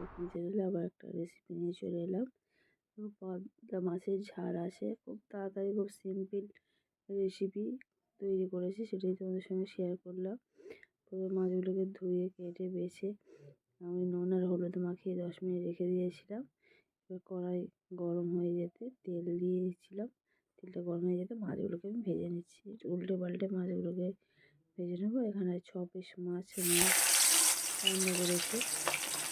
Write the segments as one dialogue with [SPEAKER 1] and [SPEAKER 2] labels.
[SPEAKER 1] পেতনি চ্যানেলে আবার একটা রেসিপি নিয়ে চলে এলাম। পাবদা মাছের ঝাল আছে খুব তাড়াতাড়ি খুব সিম্পল রেসিপি তৈরি করেছি, সেটাই তোমাদের সঙ্গে শেয়ার করলাম। প্রথমে মাছগুলোকে ধুয়ে, কেটে, বেছে আমি নুন আর হলুদ মাখিয়ে দশ মিনিট রেখে দিয়েছিলাম। এবার কড়াই গরম হয়ে যেতে তেল দিয়ে দিচ্ছিলাম তেলটা গরম হয়ে যেতে মাছগুলোকে আমি ভেজে নিচ্ছি। উল্টে পাল্টে মাছগুলোকে ভেজে নেব। এখানে ছ পিস মাছ রান্না করেছি।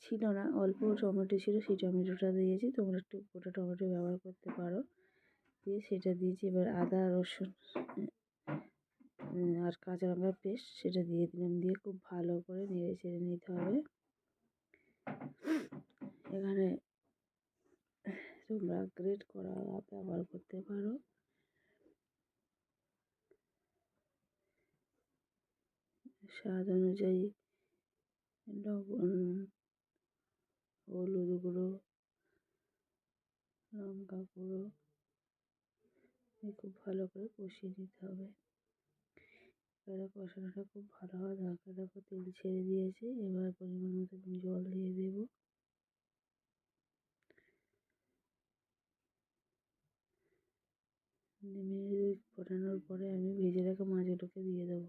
[SPEAKER 1] ছিল না। অল্প টমেটো ছিল, সেই টমেটোটা দিয়েছি। তোমরা একটু গোটা টমেটো ব্যবহার করতে পারো। দিয়ে সেটা দিয়েছি। এবার আদা, রসুন আর কাঁচা লঙ্কার পেস্ট সেটা দিয়ে দিলাম। দিয়ে খুব ভালো করে নেড়ে চেড়ে নিতে হবে। এখানে তোমরা গ্রেট করা ব্যবহার করতে পারো। স্বাদ অনুযায়ী লবণ হলুদ গুঁড়ো, লঙ্কা গুঁড়ো খুব ভালো করে কষিয়ে নিতে হবে। এবারে কষানোটা খুব ভালো হয় দরকার। দেখো তেল ছেড়ে দিয়েছে, এবার পরিমাণ মতো জল দিয়ে দেবো। ফোটানোর পরে আমি ভেজে রাখা মাছগুলোকে দিয়ে দেবো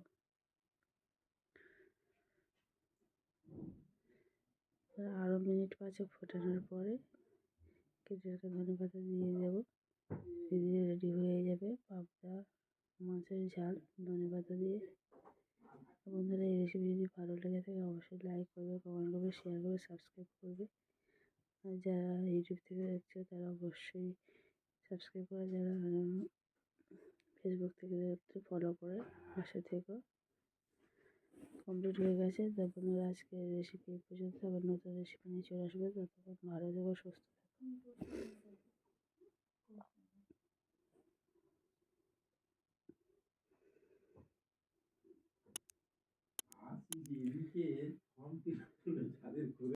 [SPEAKER 1] আরও মিনিট পাঁচেক ফোটানোর পরে রাখা ধনে পাতা দিয়ে দেবো। দিয়ে রেডি হয়ে যাবে পাবদা, মাছের ঝাল, ধনে পাতা দিয়ে। বন্ধুরা, এই রেসিপি যদি ভালো লেগে থাকে, অবশ্যই লাইক করবে কমেন্ট করবে শেয়ার করবে সাবস্ক্রাইব করবে। আর যারা ইউটিউব থেকে দেখছ, তারা অবশ্যই সাবস্ক্রাইব করে, যারা ফেসবুক থেকে ফলো করে পাশে থেকো। কমপ্লিট হয়ে গেছে। তো বন্ধুরা আজকে রেসিপি পর্যন্ত। আবার নতুন রেসিপি নিয়ে চলে আসবে। ততক্ষণ ভালো থাকো, সুস্থ থাকো।